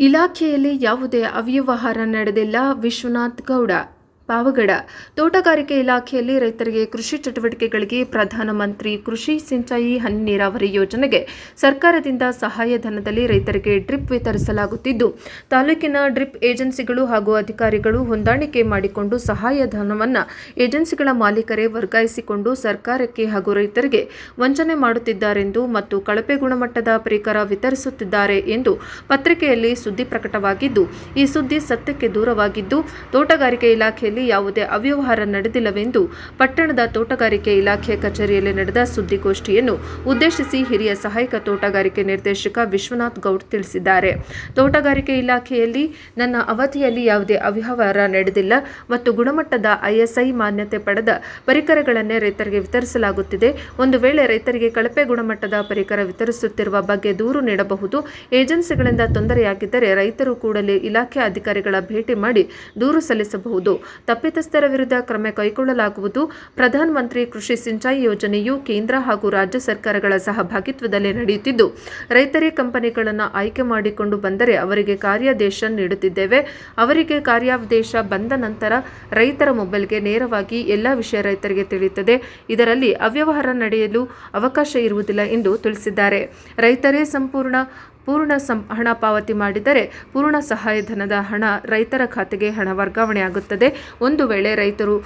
ಇಲಾಖೆಯಲ್ಲಿ ಯಾವುದೇ ಅವ್ಯವಹಾರ ನಡೆದಿಲ್ಲ ವಿಶ್ವನಾಥ್ ಗೌಡ ಪಾವಗಡ. ತೋಟಗಾರಿಕೆ ಇಲಾಖೆಯಲ್ಲಿ ರೈತರಿಗೆ ಕೃಷಿ ಚಟುವಟಿಕೆಗಳಿಗೆ ಪ್ರಧಾನಮಂತ್ರಿ ಕೃಷಿ ಸಿಂಚಾಯಿ ಹನಿ ನೀರಾವರಿ ಯೋಜನೆಗೆ ಸರ್ಕಾರದಿಂದ ಸಹಾಯಧನದಲ್ಲಿ ರೈತರಿಗೆ ಡ್ರಿಪ್ ವಿತರಿಸಲಾಗುತ್ತಿದ್ದು, ತಾಲೂಕಿನ ಡ್ರಿಪ್ ಏಜೆನ್ಸಿಗಳು ಹಾಗೂ ಅಧಿಕಾರಿಗಳು ಹೊಂದಾಣಿಕೆ ಮಾಡಿಕೊಂಡು ಸಹಾಯಧನವನ್ನು ಏಜೆನ್ಸಿಗಳ ಮಾಲೀಕರೇ ವರ್ಗಾಯಿಸಿಕೊಂಡು ಸರ್ಕಾರಕ್ಕೆ ಹಾಗೂ ರೈತರಿಗೆ ವಂಚನೆ ಮಾಡುತ್ತಿದ್ದಾರೆಂದು ಮತ್ತು ಕಳಪೆ ಗುಣಮಟ್ಟದ ಪರಿಕರ ವಿತರಿಸುತ್ತಿದ್ದಾರೆ ಎಂದು ಪತ್ರಿಕೆಯಲ್ಲಿ ಸುದ್ದಿ ಪ್ರಕಟವಾಗಿದ್ದು, ಈ ಸುದ್ದಿ ಸತ್ಯಕ್ಕೆ ದೂರವಾಗಿದ್ದು, ತೋಟಗಾರಿಕೆ ಇಲಾಖೆಯಲ್ಲಿ ಯಾವುದೇ ಅವ್ಯವಹಾರ ನಡೆದಿಲ್ಲವೆಂದು ಪಟ್ಟಣದ ತೋಟಗಾರಿಕೆ ಇಲಾಖೆ ಕಚೇರಿಯಲ್ಲಿ ನಡೆದ ಸುದ್ದಿಗೋಷ್ಠಿಯನ್ನು ಉದ್ದೇಶಿಸಿ ಹಿರಿಯ ಸಹಾಯಕ ತೋಟಗಾರಿಕೆ ನಿರ್ದೇಶಕ ವಿಶ್ವನಾಥ್ ಗೌಡ್ ತಿಳಿಸಿದ್ದಾರೆ. ತೋಟಗಾರಿಕೆ ಇಲಾಖೆಯಲ್ಲಿ ನನ್ನ ಅವಧಿಯಲ್ಲಿ ಯಾವುದೇ ಅವ್ಯವಹಾರ ನಡೆದಿಲ್ಲ ಮತ್ತು ಗುಣಮಟ್ಟದ ಐಎಸ್ಐ ಮಾನ್ಯತೆ ಪಡೆದ ಪರಿಕರಗಳನ್ನೇ ರೈತರಿಗೆ ವಿತರಿಸಲಾಗುತ್ತಿದೆ. ಒಂದು ವೇಳೆ ರೈತರಿಗೆ ಕಳಪೆ ಗುಣಮಟ್ಟದ ಪರಿಕರ ವಿತರಿಸುತ್ತಿರುವ ಬಗ್ಗೆ ದೂರು ನೀಡಬಹುದು. ಏಜೆನ್ಸಿಗಳಿಂದ ತೊಂದರೆಯಾಗಿದ್ದರೆ ರೈತರು ಕೂಡಲೇ ಇಲಾಖೆ ಅಧಿಕಾರಿಗಳ ಭೇಟಿ ಮಾಡಿ ದೂರು ಸಲ್ಲಿಸಬಹುದು. ತಪ್ಪಿತಸ್ಥರ ವಿರುದ್ಧ ಕ್ರಮ ಕೈಗೊಳ್ಳಲಾಗುವುದು. ಪ್ರಧಾನ ಮಂತ್ರಿ ಕೃಷಿ ಸಿಂಚಾಯಿ ಯೋಜನೆಯು ಕೇಂದ್ರ ಹಾಗೂ ರಾಜ್ಯ ಸರ್ಕಾರಗಳ ಸಹಭಾಗಿತ್ವದಲ್ಲಿ ನಡೆಯುತ್ತಿದ್ದು, ರೈತರೇ ಕಂಪನಿಗಳನ್ನು ಆಯ್ಕೆ ಮಾಡಿಕೊಂಡು ಬಂದರೆ ಅವರಿಗೆ ಕಾರ್ಯಾದೇಶ ನೀಡುತ್ತಿದ್ದೇವೆ. ಅವರಿಗೆ ಕಾರ್ಯಾದೇಶ ಬಂದ ನಂತರ ರೈತರ ಮೊಬೈಲ್ಗೆ ನೇರವಾಗಿ ಎಲ್ಲ ವಿಷಯ ರೈತರಿಗೆ ತಿಳಿಯುತ್ತದೆ. ಇದರಲ್ಲಿ ಅವ್ಯವಹಾರ ನಡೆಯಲು ಅವಕಾಶ ಇರುವುದಿಲ್ಲ ಎಂದು ತಿಳಿಸಿದ್ದಾರೆ. ರೈತರೇ ಸಂಪೂರ್ಣ ಪೂರ್ಣ ಸಂ, ಹಣ ಪಾವತಿ ಮಾಡಿದರೆ ಪೂರ್ಣ ಸಹಾಯಧನದ ಹಣ ರೈತರ ಖಾತೆಗೆ ಹಣ ವರ್ಗಾವಣೆ ಆಗುತ್ತದೆ. ಒಂದು ವೇಳೆ ರೈತರು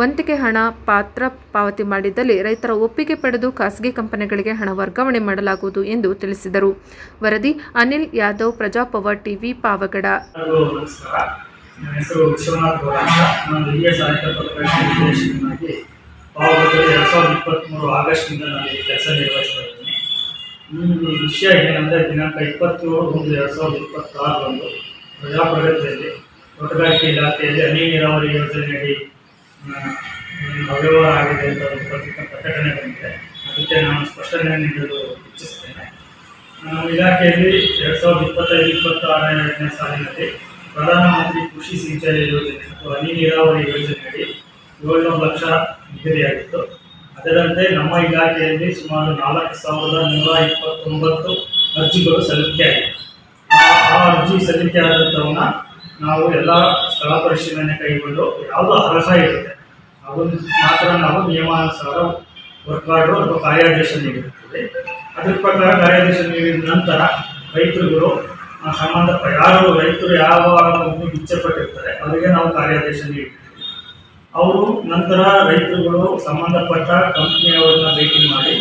ವಂತಿಕೆ ಹಣ ಪಾತ್ರ ಪಾವತಿ ಮಾಡಿದಲ್ಲಿ ರೈತರ ಒಪ್ಪಿಗೆ ಪಡೆದು ಖಾಸಗಿ ಕಂಪನಿಗಳಿಗೆ ಹಣ ವರ್ಗಾವಣೆ ಮಾಡಲಾಗುವುದು ಎಂದು ತಿಳಿಸಿದರು. ವರದಿ ಅನಿಲ್ ಯಾದವ್ ಪ್ರಜಾಪವರ್ ಟಿವಿ, ಪಾವಗಡ. ಎರಡು ಸಾವಿರದ ಇಪ್ಪತ್ತ್ಮೂರು ಆಗಸ್ಟ್ನಿಂದ ನಾನು ಕೆಲಸ ನಿರ್ವಹಿಸ್ತಾ ವಿಷಯ ಏನಂದರೆ, ದಿನಾಂಕ ಇಪ್ಪತ್ತೇಳು ಒಂದು ಎರಡು ಸಾವಿರದ ಇಪ್ಪತ್ತಾರರಂದು ಪ್ರಜಾಪ್ರಗತಿಯಲ್ಲಿ ತೋಟಗಾರಿಕೆ ಇಲಾಖೆಯಲ್ಲಿ ಹನಿ ನೀರಾವರಿ ಯೋಜನೆಯಡಿ ಅವ್ಯವಹಾರ ಆಗಿದೆ ಅಂತ ಒಂದು ಪತ್ರಿಕಾ ಪ್ರಕಟಣೆ ಬಂದಿದೆ. ಅದಕ್ಕೆ ನಾನು ಸ್ಪಷ್ಟನೆ ನೀಡಲು ಇಚ್ಛಿಸ್ತೇನೆ ಇಲಾಖೆಯಲ್ಲಿ ಎರಡು ಸಾವಿರದ ಇಪ್ಪತ್ತೈದು, ಇಪ್ಪತ್ತಾರನೇ ಸಾಲಿನಲ್ಲಿ ಪ್ರಧಾನಮಂತ್ರಿ ಕೃಷಿ ಸಿಂಚಾಯಿ ಯೋಜನೆ ಮತ್ತು ಹನಿ ನೀರಾವರಿ ಯೋಜನೆಯಡಿ ಏಳ್ನೂರು ಲಕ್ಷ ನಿಗದಿಯಾಗಿತ್ತು. ಅದರಂತೆ ನಮ್ಮ ಇಲಾಖೆಯಲ್ಲಿ ಸುಮಾರು ನಾಲ್ಕು ಸಾವಿರದ ನೂರ ಇಪ್ಪತ್ತೊಂಬತ್ತು ಅರ್ಜಿಗಳು ಸಲ್ಲಿಕೆಯಾಗಿವೆ ಆ- ಅರ್ಜಿ ಸಲ್ಲಿಕೆ ಆದಂಥವನ್ನ ನಾವು ಎಲ್ಲ ಸ್ಥಳ ಪರಿಶೀಲನೆ ಕೈಗೊಂಡು ಯಾವುದು ಅರ್ಹ ಇರುತ್ತೆ. ಅವನು ಮಾತ್ರ ನಾವು ನಿಯಮಾನುಸಾರ ವರ್ಕ್ ಆರ್ಡರ್ ಅಥವಾ ಕಾರ್ಯಾದೇಶ ನೀಡಿರುತ್ತದೆ ಅದ್ರ ಪ್ರಕಾರ ಕಾರ್ಯಾದೇಶ ನೀಡಿದ ನಂತರ ರೈತರುಗಳು ಸಂಬಂಧಪಟ್ಟ ಸಂಬಂಧ ಯಾರು ರೈತರು ಯಾವ ಇಚ್ಛೆ ಇಚ್ಛೆಪಟ್ಟಿರ್ತಾರೆ, ಅವರಿಗೆ ನಾವು ಕಾರ್ಯಾದೇಶ ನೀಡ್ತೀವಿ ಅವರು ನಂತರ ರೈತರುಗಳು ಸಂಬಂಧಪಟ್ಟ ಕಂಪ್ನಿಯವರನ್ನ ಭೇಟಿ ಮಾಡಿ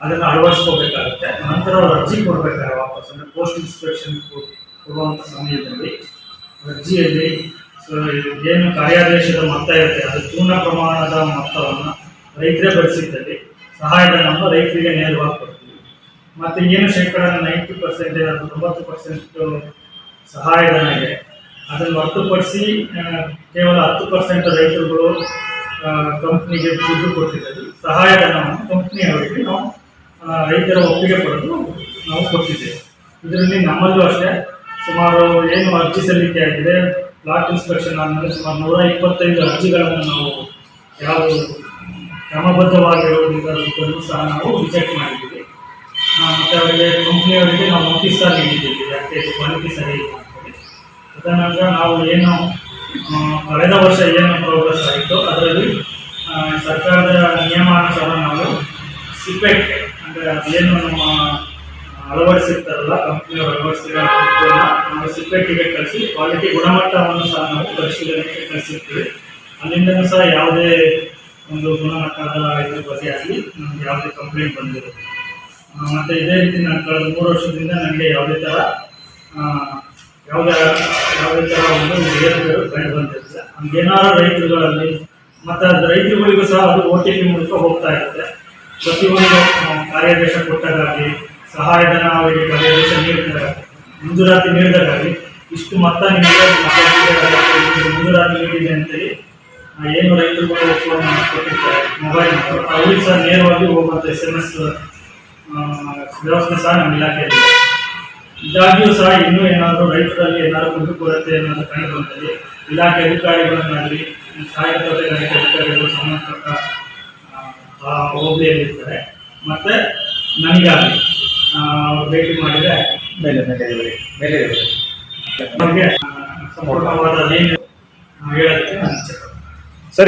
ಅದನ್ನು ಅಳವಡಿಸ್ಕೋಬೇಕಾಗುತ್ತೆ. ನಂತರ ಅವ್ರು ಅರ್ಜಿ ಕೊಡಬೇಕಾದ್ರೆ ವಾಪಸ್, ಅಂದರೆ ಪೋಸ್ಟ್ ಇನ್ಸ್ಪೆಕ್ಷನ್ ಕೊಡುವಂಥ ಸಮಯದಲ್ಲಿ ಅರ್ಜಿಯಲ್ಲಿ ಏನು ಕಾರ್ಯಾದೇಶದ ಮೊತ್ತ ಇರುತ್ತೆ, ಅದು ಪೂರ್ಣ ಪ್ರಮಾಣದ ಮೊತ್ತವನ್ನು ರೈತರೇ ಭರಿಸಿದ್ದಲ್ಲಿ ಸಹಾಯಧನವನ್ನು ರೈತರಿಗೆ ನೇರವಾಗಿ ಕೊಡ್ತೀವಿ. ಮತ್ತು ಏನು ಶೇಕಡ ನೈಂಟಿ ಪರ್ಸೆಂಟ್ ಅಥವಾ ತೊಂಬತ್ತು ಪರ್ಸೆಂಟ್ ಸಹಾಯಧನ ಇದೆ ಅದನ್ನು ಹೊರತುಪಡಿಸಿ ಕೇವಲ ಹತ್ತು ಪರ್ಸೆಂಟ್ ರೈತರುಗಳು ಕಂಪ್ನಿಗೆ ದುಡ್ಡು ಕೊಟ್ಟಿದ್ದಾರೆ ಸಹಾಯಧನವನ್ನು ಕಂಪ್ನಿಯವರಿಗೆ ನಾವು ರೈತರ ಒಪ್ಪಿಗೆ ಪಡೆದು ನಾವು ಕೊಟ್ಟಿದ್ದೇವೆ. ಇದರಲ್ಲಿ ನಮ್ಮಲ್ಲೂ ಅಷ್ಟೇ, ಸುಮಾರು ಏನು ಅರ್ಜಿ ಸಲ್ಲಿಕೆ ಆಗಿದೆ ಪ್ಲಾಟ್ ಇನ್ಸ್ಪೆಕ್ಷನ್ ಆದಮೇಲೆ ಸುಮಾರು ನೂರ ಇಪ್ಪತ್ತೈದು ಅರ್ಜಿಗಳನ್ನು ನಾವು ಯಾವ ಕ್ರಮಬದ್ಧವಾಗಿರುವುದನ್ನು ಸಹ ನಾವು ರಿಜೆಕ್ಟ್ ಮಾಡಿದ್ದೀವಿ. ಮತ್ತು ಅವರಿಗೆ ಕಂಪ್ನಿಯವರಿಗೆ ನಾವು ನೋಟಿಸ್ ಸಹ ನೀಡಿದ್ದೀವಿ. ಯಾಕೆ ಕ್ವಾಲಿಟಿ ಸರಿ ಇಲ್ಲ ಅಂತೇಳಿ ನಾವು ಏನು ಕಳೆದ ವರ್ಷ ಏನು ಪ್ರೋಗ್ರೆಸ್ ಆಯಿತು ಅದರಲ್ಲಿ ಸರ್ಕಾರದ ನಿಯಮಾನುಸಾರ ನಾವು ಸಿಪೆಟ್ ಅಂದರೆ ಅದೇನು ನಮ್ಮ ಅಳವಡಿಸಿರ್ತಾರಲ್ಲ ಕಂಪ್ನಿಯವರು ಅಳವಡಿಸಿರೋ ನಾವು ಕಳಿಸಿ ಕ್ವಾಲಿಟಿ ಗುಣಮಟ್ಟವನ್ನು ಸಹ ನಾವು ಪರಿಶೀಲನೆಗೆ ಕಳಿಸಿರ್ತೀವಿ. ಅಲ್ಲಿಂದ ಸಹ ಯಾವುದೇ ಒಂದು ಗುಣಮಟ್ಟದ ಇದ್ರ ಬಗ್ಗೆ ಆಗಲಿ, ನಮ್ಗೆ ಯಾವುದೇ ಕಂಪ್ಲೇಂಟ್ ಬಂದಿರುತ್ತೆ ಮತ್ತು ಇದೇ ರೀತಿ ನಾನು ಕಳೆದ ಮೂರು ವರ್ಷದಿಂದ ನನಗೆ ಯಾವುದೇ ಥರ ಯಾವುದೇ ಯಾವುದೇ ಥರ ಒಂದು ಏರುಪೇರು ಕಂಡು ಬಂದಿರುತ್ತೆ ಹಂಗೇನಾದ್ರು ರೈತರುಗಳಲ್ಲಿ ಮತ್ತು ರೈತರುಗಳಿಗೂ ಸಹ ಅದು ಓ ಟಿ ಪಿ ಮೂಲಕ ಹೋಗ್ತಾ ಇರುತ್ತೆ ಪ್ರತಿಯೊಂದು ಕಾರ್ಯಾದೇಶ ಕೊಟ್ಟಾಗಲಿ ಸಹಾಯಧನ ಅವರಿಗೆ ಕಾರ್ಯಾದೇಶ ನೀಡಿದಾಗ ಮಂಜೂರಾತಿ ನೀಡಿದಾಗಲಿ ಇಷ್ಟು ಮೊತ್ತ ನಿಮಗೆ ಮಂಜೂರಾತಿ ನೀಡಿದೆ ಅಂತೇಳಿ ಆ, ಏನು ರೈತರುಗಳು ಫೋನ್ ಕೊಟ್ಟಿರ್ತಾರೆ ಮೊಬೈಲ್ ಅವ್ರಿಗೆ ಸಹ ನೇರವಾಗಿ ಹೋಗುವಂಥ ಎಸ್ ಎಂ ಎಸ್ ವ್ಯವಸ್ಥೆ ಸಹ ನಮ್ಮ ಇಲಾಖೆಯಲ್ಲಿ. ಇದಾಗಿಯೂ ಸಹ ಇನ್ನೂ ಏನಾದರೂ ರೈತರಲ್ಲಿ ಏನಾದರೂ ಕುಂದುಕೊರತೆ ಏನಾದರೂ ಕಂಡು ಬಂದಲ್ಲಿ ಇಲಾಖೆ ಅಧಿಕಾರಿಗಳನ್ನಾಗಲಿ ಸಹಾಯಕ ಇಲಾಖೆ ಅಧಿಕಾರಿಗಳು ಸಂಬಂಧಪಟ್ಟ ಹೋಬಳಿಯಲ್ಲಿರ್ತಾರೆ. ಮತ್ತು ನನಗಾಗಲಿ ಭೇಟಿ ಮಾಡಿದರೆ ಮೇಲೆ ಮೇಲೆ ಇರಲಿ. ಮೇಲೆ ಬಗ್ಗೆ ಸಂಪೂರ್ಣವಾದ ಏನು ಹೇಳೋದಕ್ಕೆ ನಾನು